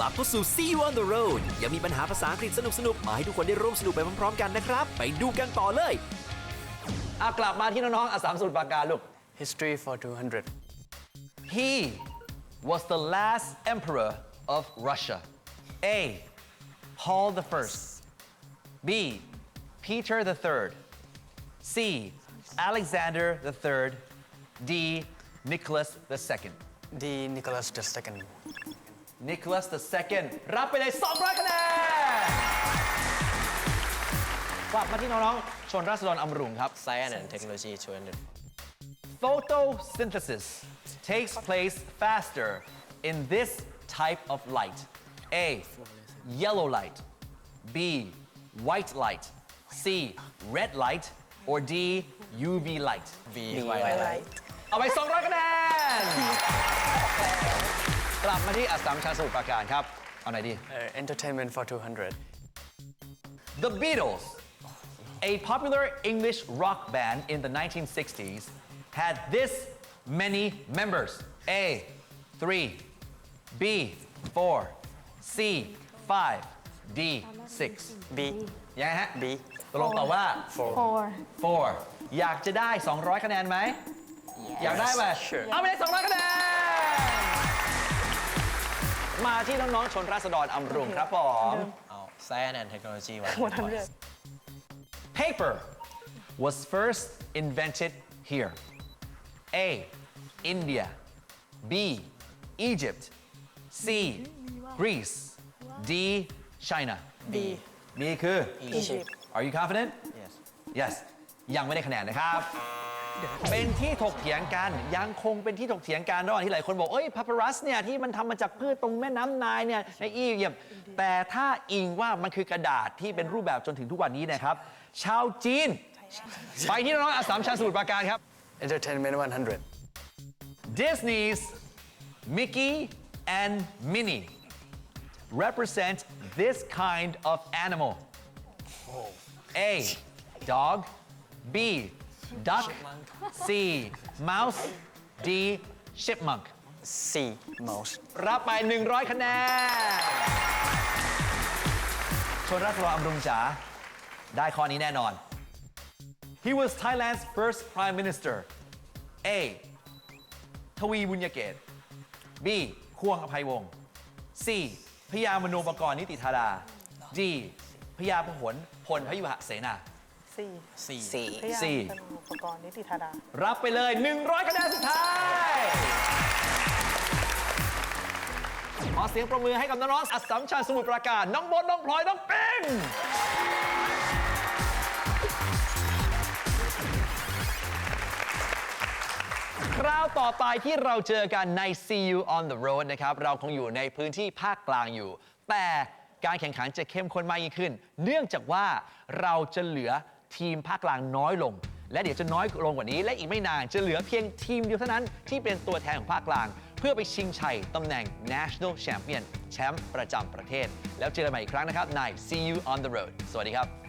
กลับเข้าสู่ See You on the Road ยังมีปัญหาภาษาอังกฤษสนุกๆมาให้ทุกคนได้ร่วมสนุกไปพร้อมๆกันนะครับ ไปดูกันต่อเลยอะกลับมาที่น้องๆอัสสัมสมุทรปราการลูก History for 200. He was the last emperor of Russia. A. Paul the First. B. Peter the Third. C. Alexander the Third. D. Nicholas the Second. D. Nicholas II. Nicholas the Second รับไปเลย 200 คะแนนกลับมาที่น้องๆ ชนราษฎรอำรุงครับ Science and Technology 200. Photosynthesis takes place faster in this type of light. A. Yellow light. B. White light. C. Red light. Or D. UV light. B. White light. เอาไป 200 คะแนน กลับมาที่อัสสัมชัญสมุทรปราการครับ เอาไหนดี Uh, entertainment for 200. The Beatles, a popular English rock band in the 1960s, had this many members A, 3, B, 4, C, 5, D, 6 B. ยังไงฮะ B. ตกลงตอบว่า four 4 อยากจะได้ 200 คะแนนไหม อยากได้ไหม Sure. เอาไปเลย200 คะแนน มาที่น้องๆชนราษฎรอำรุงครับผม Oh, Science and Technology 100 Paper was first invented here. A. India. B. Egypt. C. Greece. D. China. B. B คือ Egypt. Are you confident? Yes. Yes ยังไม่ได้คะแนนนะครับ เป็นที่ถกเถียงกันยังคงเป็นที่ถกเถียงกันระหว่างที่หลายคนบอกเอ้ยพาปารัสเนี่ยที่มันทำมาจากพืชตรงแม่น้ำไนายเนี่ยในอียิปต์แต่ถ้าอิงว่ามันคือกระดาษที่เป็นรูปแบบจนถึงทุกวันนี้นะครับ ชาวจีน ไปที่น้องๆอัสสัมชัญสมุทรปราการครับ Entertainment 100. Disney's Mickey and Minnie represent this kind of animal. A. Dog. B. Duck. C. Mouse. D. Chipmunk. C. Mouse. รับไป 100 คะแนนชนรัตรออำรุงจ๋าได้ข้อนี้แน่นอน He was Thailand's first prime minister A ทวีบุญยเกต B ควงอภัยวงศ์ C พญามโนปกรณ์นิติธาดา D พญาพหลพลพยุหเสนา สี่ C. พยาสี่สนุอุปกรณ์นิติธาดา รับไปเลย 100คะแนนสุดท้าย ขอเสียงประมือให้กับน้องๆอัสสัมชัญสมุทรปราการ น้องบดน้องพลอย น้องเป้งคราวต่อไปที่เราเจอกันใน See You on the Road นะครับ เราคงอยู่ในพื้นที่ภาคกลางอยู่ แต่การแข่งขันจะเข้มข้นมากยิ่งขึ้น เนื่องจากว่าเราจะเหลือ ทีมภาคกลางน้อยลง และเดี๋ยวจะน้อยลงกว่านี้ และอีกไม่นานจะเหลือเพียงทีมเดียวเท่านั้นที่เป็นตัวแทนของภาคกลาง เพื่อไปชิงชัยตำแหน่ง National Champion แชมป์ประจำประเทศ แล้วเจอกันใหม่อีกครั้งนะครับใน See You on the Road สวัสดีครับ